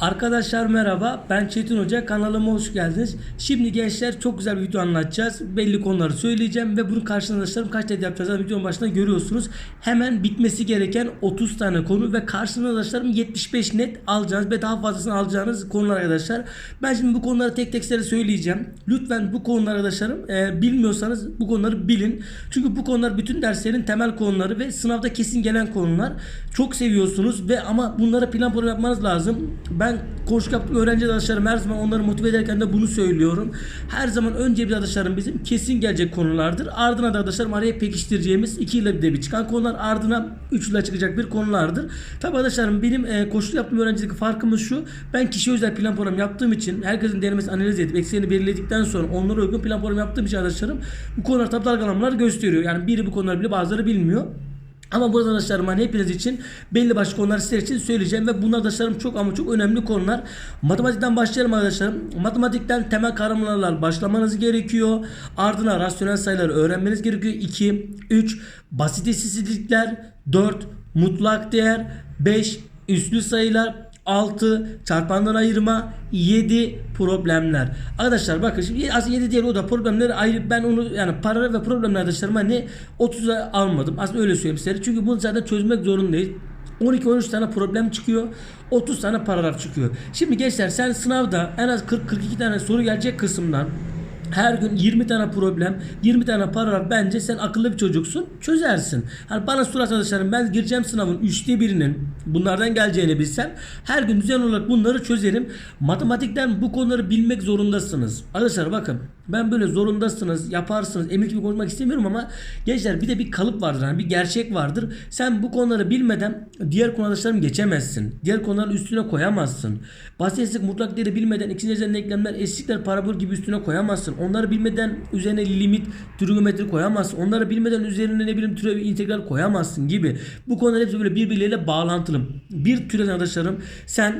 Arkadaşlar merhaba ben Çetin Hoca kanalıma hoş geldiniz. Şimdi gençler çok güzel bir video anlatacağız. Belli konuları söyleyeceğim ve bunun karşılığında arkadaşlarım kaç tane yapacağız videonun başında görüyorsunuz. Hemen bitmesi gereken 30 tane konu ve arkadaşlarım 75 net alacağınız ve daha fazlasını alacağınız konular arkadaşlar. Ben şimdi bu konuları tek tek size söyleyeceğim. Lütfen bu konuları arkadaşlarım e, bilmiyorsanız bu konuları bilin. Çünkü bu konular bütün derslerin temel konuları ve sınavda kesin gelen konular. Çok seviyorsunuz ve ama bunlara plan program yapmanız lazım. Ben koşu yaptığım öğrenci arkadaşlarım her zaman onları motive ederken de bunu söylüyorum. Her zaman önce bir arkadaşlarım bizim kesin gelecek konulardır. Ardına da arkadaşlarım araya pekiştireceğimiz 2 ile bir de bir çıkan konular ardına 3 ile çıkacak bir konulardır. Tabi arkadaşlarım benim e, koşu yaptığım öğrencilik farkımız şu. Ben kişi özel plan program yaptığım için herkesin denemesi analiz edip eksiğini belirledikten sonra onlara uygun plan program yaptığım için arkadaşlarım bu konular tabi dalgalanmalar gösteriyor. Yani biri bu konuları bile bazıları bilmiyor. Ama burada arkadaşlarım hani hepiniz için belli başlı konular sizler için söyleyeceğim ve bunlar arkadaşlarım çok ama çok önemli konular. Matematikten başlayalım arkadaşlarım. Matematikten temel kavramlarla başlamanız gerekiyor. Ardına rasyonel sayıları öğrenmeniz gerekiyor. 2, 3, basit eşitsizlikler, 4, mutlak değer, 5, üslü sayılar, 6 çarpandan ayırma 7 problemler. Arkadaşlar bakın şimdi aslında 7 diğer o da problemleri ayrı ben onu yani para ve problemler arkadaşlarım hani 30'a almadım. Aslında öyle söyleyeyim size. Çünkü bunu zaten çözmek zorundayız. 12-13 tane problem çıkıyor. 30 tane paragraf çıkıyor. Şimdi gençler sen sınavda en az 40-42 tane soru gelecek kısımdan her gün 20 tane problem, 20 tane paragraf bence sen akıllı bir çocuksun. Çözersin. Hani bana soru arkadaşlarım ben gireceğim sınavın üçte birinin bunlardan geleceğini bilsem her gün düzenli olarak bunları çözerim. Matematikten bu konuları bilmek zorundasınız. Arkadaşlar bakın ben böyle zorundasınız, yaparsınız, emir gibi konuşmak istemiyorum ama gençler bir de bir kalıp vardır. Yani bir gerçek vardır. Sen bu konuları bilmeden diğer konu geçemezsin. Diğer konuların üstüne koyamazsın. Basitlik mutlak değeri bilmeden ikinci dereceden denklemler, eşitlikler, parabol gibi üstüne koyamazsın. Onları bilmeden üzerine limit, trigonometri koyamazsın. Onları bilmeden üzerine ne bileyim türev, integral koyamazsın gibi. Bu konular hepsi böyle birbirleriyle bağlantılı. Bir türden arkadaşlarım sen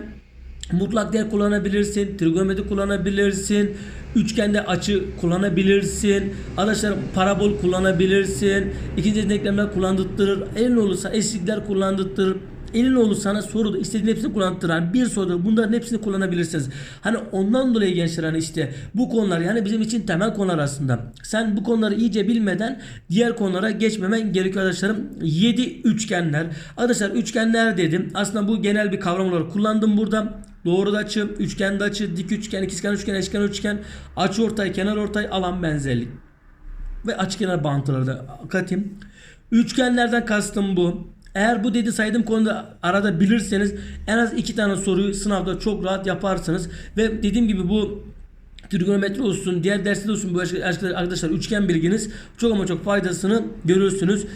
Mutlak değer kullanabilirsin, trigonometri kullanabilirsin, üçgende açı kullanabilirsin, arkadaşlar parabol kullanabilirsin, ikinci denklemler kullandırtırır, elin olursa eşlikler kullandırtırır. Elin olur sana soruda istediğin hepsini kullandırır. Bir soruda bunların hepsini kullanabilirsiniz. Hani ondan dolayı gençler hani işte bu konular yani bizim için temel konular aslında. Sen bu konuları iyice bilmeden diğer konulara geçmemen gerekiyor arkadaşlarım. 7 üçgenler. Arkadaşlar üçgenler dedim. Aslında bu genel bir kavram olarak kullandım burada. Doğru açı, üçgen açı, dik üçgen, ikizkenar üçgen, eşkenar üçgen, açı ortay, kenar ortay, alan benzerlik. Ve açıkenar bağıntıları da katayım. Üçgenlerden kastım bu. Eğer bu dedi saydığım konuda arada bilirseniz en az iki tane soruyu sınavda çok rahat yaparsınız. Ve dediğim gibi bu trigonometri olsun, diğer dersler olsun bu arkadaşlar üçgen bilginiz çok ama çok faydasını görürsünüz.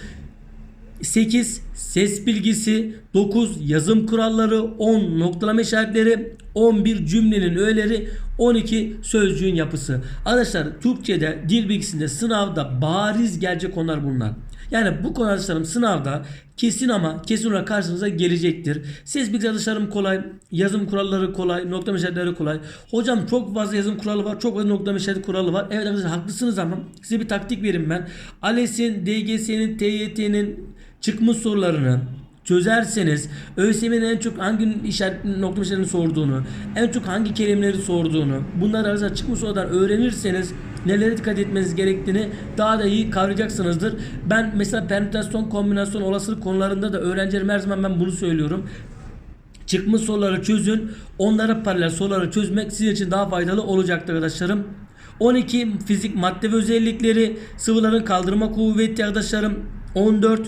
8 ses bilgisi, 9 yazım kuralları, 10 noktalama işaretleri, 11 cümlenin öğeleri, 12 sözcüğün yapısı. Arkadaşlar Türkçe'de dil bilgisinde sınavda bariz gelecek konular bunlar. Yani bu konu arkadaşlarım sınavda kesin ama kesin olarak karşınıza gelecektir. Ses bilgi arkadaşlarım kolay, yazım kuralları kolay, noktalama işaretleri kolay. Hocam çok fazla yazım kuralı var, çok fazla noktalama işareti kuralı var. Evet arkadaşlar haklısınız ama size bir taktik verin ben. ALES'in, DGS'nin, TYT'nin çıkmış sorularını çözerseniz ÖSYM'nin en çok hangi işaret nokta işaretini sorduğunu, en çok hangi kelimeleri sorduğunu, bunları arasında çıkmış sorulardan öğrenirseniz nelere dikkat etmeniz gerektiğini daha da iyi kavrayacaksınızdır. Ben mesela permütasyon, kombinasyon, olasılık konularında da öğrencilerim her zaman ben bunu söylüyorum. Çıkmış soruları çözün. Onlara paralel soruları çözmek sizin için daha faydalı olacaktır arkadaşlarım. 12 fizik madde ve özellikleri, sıvıların kaldırma kuvveti arkadaşlarım. 14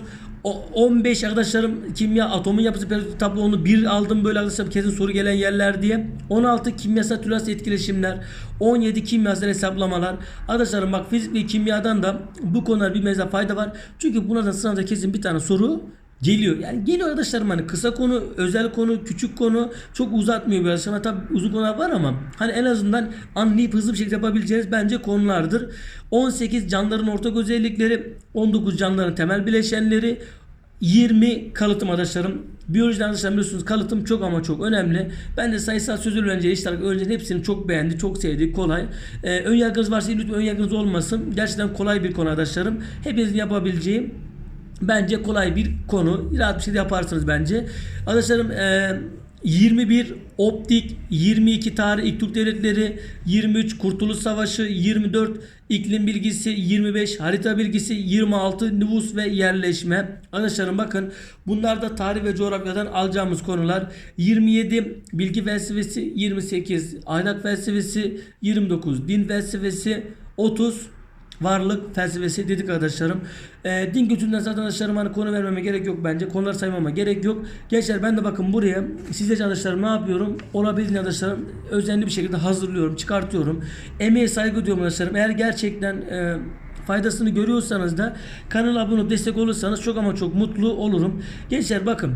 o 15 arkadaşlarım kimya atomun yapısı periyodik tablo onu bir aldım böyle arkadaşlar kesin soru gelen yerler diye. 16 kimyasal türas etkileşimler. 17 kimyasal hesaplamalar. Arkadaşlarım bak fizik ve kimyadan da bu konular bir meze fayda var. Çünkü bunlardan sınavda kesin bir tane soru geliyor. Yani geliyor arkadaşlarım hani kısa konu, özel konu, küçük konu çok uzatmıyor biraz. Ama tabii uzun konular var ama hani en azından anlayıp hızlı bir şekilde yapabileceğiniz bence konulardır. 18 canlıların ortak özellikleri, 19 canlıların temel bileşenleri, 20 kalıtım arkadaşlarım. Biyolojiden arkadaşlar biliyorsunuz kalıtım çok ama çok önemli. Ben de sayısal sözel öğrenci eşit olarak öğrencilerin hepsini çok beğendi, çok sevdi, kolay. Ee, ön yargınız varsa lütfen ön yargınız olmasın. Gerçekten kolay bir konu arkadaşlarım. Hepinizin yapabileceği Bence kolay bir konu. Rahat bir şey yaparsınız bence. Arkadaşlarım e, 21 Optik, 22 Tarih İlk Devletleri, 23 Kurtuluş Savaşı, 24 İklim Bilgisi, 25 Harita Bilgisi, 26 Nüfus ve Yerleşme. Arkadaşlarım bakın bunlar da tarih ve coğrafyadan alacağımız konular. 27 Bilgi Felsefesi, 28 Ahlak Felsefesi, 29 Din Felsefesi, 30 varlık felsefesi dedik arkadaşlarım. Ee, din götünden zaten arkadaşlarım hani konu vermeme gerek yok bence. Konuları saymama gerek yok. Gençler ben de bakın buraya sizce arkadaşlarım ne yapıyorum? Olabildiğince arkadaşlarım özenli bir şekilde hazırlıyorum, çıkartıyorum. Emeğe saygı duyuyorum arkadaşlarım. Eğer gerçekten e, faydasını görüyorsanız da kanala abone olup destek olursanız çok ama çok mutlu olurum. Gençler bakın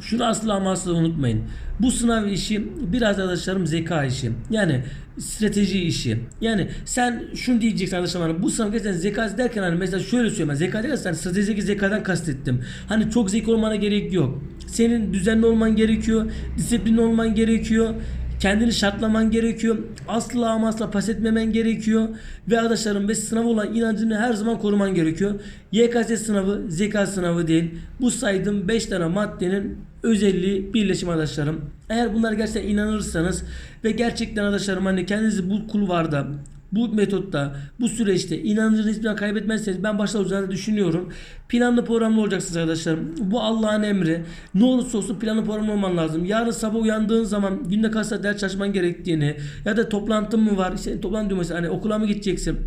şunu asla ama asla unutmayın. Bu sınav işi biraz arkadaşlarım zeka işi. Yani strateji işi. Yani sen şunu diyeceksin arkadaşlarım hani bu sınav gerçekten zeka derken hani mesela şöyle söyleyeyim. Zeka derken hani stratejik zekadan kastettim. Hani çok zeki olmana gerek yok. Senin düzenli olman gerekiyor. Disiplinli olman gerekiyor. Kendini şartlaman gerekiyor. Asla ama asla pas etmemen gerekiyor. Ve arkadaşlarım ve sınav olan inancını her zaman koruman gerekiyor. YKS sınavı zeka sınavı değil. Bu saydığım 5 tane maddenin özelliği birleşim arkadaşlarım. Eğer bunlara gerçekten inanırsanız ve gerçekten arkadaşlarım hani kendinizi bu kulvarda bu metotta, bu süreçte inancınızı hiçbir zaman kaybetmezseniz ben başta olacağını düşünüyorum. Planlı programlı olacaksınız arkadaşlarım. Bu Allah'ın emri. Ne olursa olsun planlı programlı olman lazım. Yarın sabah uyandığın zaman günde kaç saat ders çalışman gerektiğini ya da toplantın mı var? İşte toplantı mesela hani okula mı gideceksin?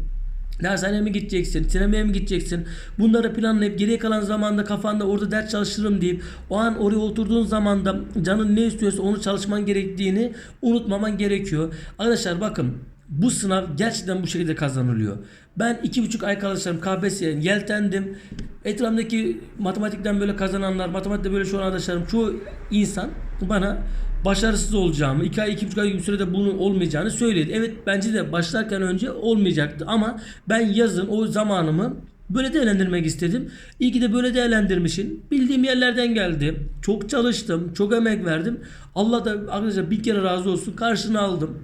Dershaneye mi gideceksin? Sinemaya mı gideceksin? Bunları planlayıp geriye kalan zamanda kafanda orada ders çalışırım deyip o an oraya oturduğun zamanda canın ne istiyorsa onu çalışman gerektiğini unutmaman gerekiyor. Arkadaşlar bakın bu sınav gerçekten bu şekilde kazanılıyor. Ben iki buçuk ay arkadaşlarım KPSS'ye yeltendim. Etrafımdaki matematikten böyle kazananlar, matematikte böyle şu an arkadaşlarım çoğu insan bana başarısız olacağımı, iki ay, iki buçuk ay gibi sürede bunun olmayacağını söyledi. Evet bence de başlarken önce olmayacaktı ama ben yazın o zamanımı Böyle değerlendirmek istedim. İyi ki de böyle değerlendirmişim. Bildiğim yerlerden geldi. Çok çalıştım. Çok emek verdim. Allah da arkadaşlar bir kere razı olsun. Karşını aldım.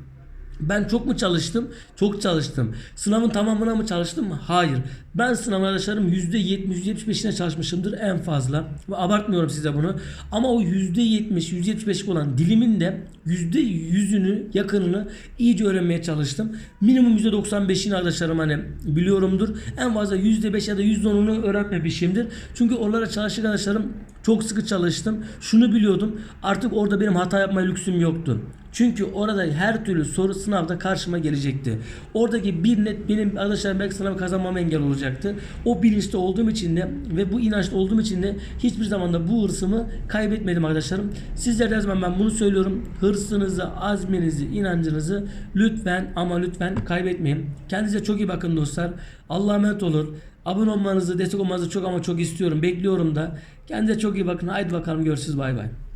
Ben çok mu çalıştım? Çok çalıştım. Sınavın tamamına mı çalıştım? Hayır. Ben sınav arkadaşlarım %70, %75'ine çalışmışımdır en fazla. Ve abartmıyorum size bunu. Ama o %70, %75 olan dilimin de %100'ünü, yakınını iyice öğrenmeye çalıştım. Minimum %95'ini arkadaşlarım hani biliyorumdur. En fazla %5 ya da %10'unu öğrenmemişimdir. Çünkü oralara çalıştık arkadaşlarım çok sıkı çalıştım. Şunu biliyordum. Artık orada benim hata yapma lüksüm yoktu. Çünkü orada her türlü soru sınavda karşıma gelecekti. Oradaki bir net benim arkadaşlar belki sınavı kazanmama engel olacaktı. O bilinçte olduğum için de ve bu inançta olduğum için de hiçbir zaman da bu hırsımı kaybetmedim arkadaşlarım. Sizler her zaman ben bunu söylüyorum. Hırsınızı, azminizi, inancınızı lütfen ama lütfen kaybetmeyin. Kendinize çok iyi bakın dostlar. Allah'a emanet olun. Abone olmanızı, destek olmanızı çok ama çok istiyorum. Bekliyorum da. Kendinize çok iyi bakın. Haydi bakalım görüşürüz. Bay bay.